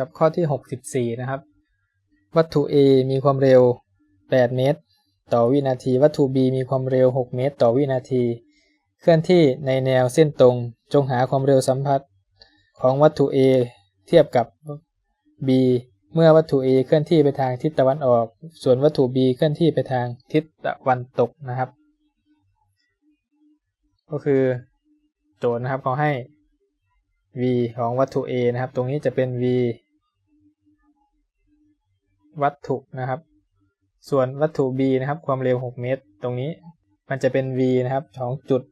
กับข้อที่ 64 นะครับ วัตถุ A มีความเร็ว 8 เมตร ต่อวินาที วัตถุ B มีความเร็ว 6 เมตร ต่อวินาที เคลื่อนที่ในแนวเส้นตรง จงหาความเร็วสัมพัทธ์ของวัตถุ A เทียบกับ B เมื่อวัตถุ A เคลื่อนที่ไปทางทิศตะวันออก ส่วนวัตถุ B เคลื่อนที่ไปทางทิศตะวันตกนะครับ ก็คือโจทย์นะครับเขาให้ v ของวัตถุ A นะครับ ตรงนี้จะเป็น v วัตถุนะครับ ส่วนวัตถุ B นะครับ ความเร็ว 6 เมตร ตรงนี้มันจะเป็น v นะครับของจุด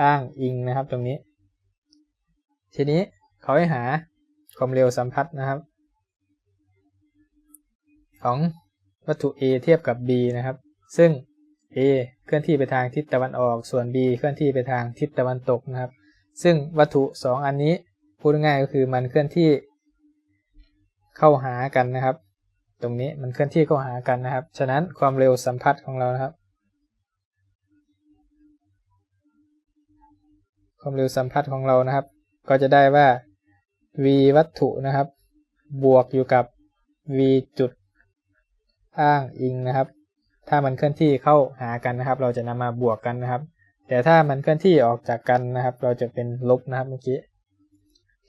อ้างอิงนะครับ ตรงนี้ ทีนี้เขาให้หาความเร็วสัมพัทธ์นะครับ ของวัตถุ A เทียบกับ B นะครับ ซึ่ง A เคลื่อนที่ไปทางทิศตะวันออก ส่วน B เคลื่อนที่ไปทางทิศตะวันตกนะครับ ซึ่งวัตถุ 2 อันนี้พูดง่ายก็คือมันเคลื่อนที่เข้าหากันนะครับ ตรงนี้มันเคลื่อนที่เข้าหากันนะครับ ฉะนั้นความเร็วสัมพัทธ์ของเรานะครับ ความเร็วสัมพัทธ์ของเรานะครับ ก็จะได้ว่า v วัตถุนะครับ บวกอยู่กับ v จุดอ้างอิงนะครับ ถ้ามันเคลื่อนที่เข้าหากันนะครับ เราจะนำมาบวกกันนะครับ แต่ถ้ามันเคลื่อนที่ออกจากกันนะครับ เราจะเป็นลบนะครับเมื่อกี้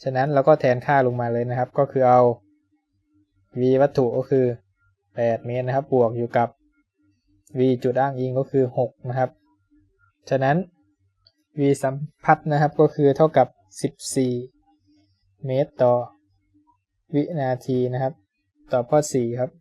ฉะนั้นเราก็แทนค่าลงมาเลยนะครับ ก็คือเอา v วัตถุก็คือ 8 เมตรนะครับ บวกอยู่กับ v จุดอ้างอิงก็คือ 6 นะครับ ฉะนั้น v สัมพัทธ์นะครับก็คือเท่ากับ 14 เมตรต่อวินาทีนะครับ ต่อข้อ 4 ครับ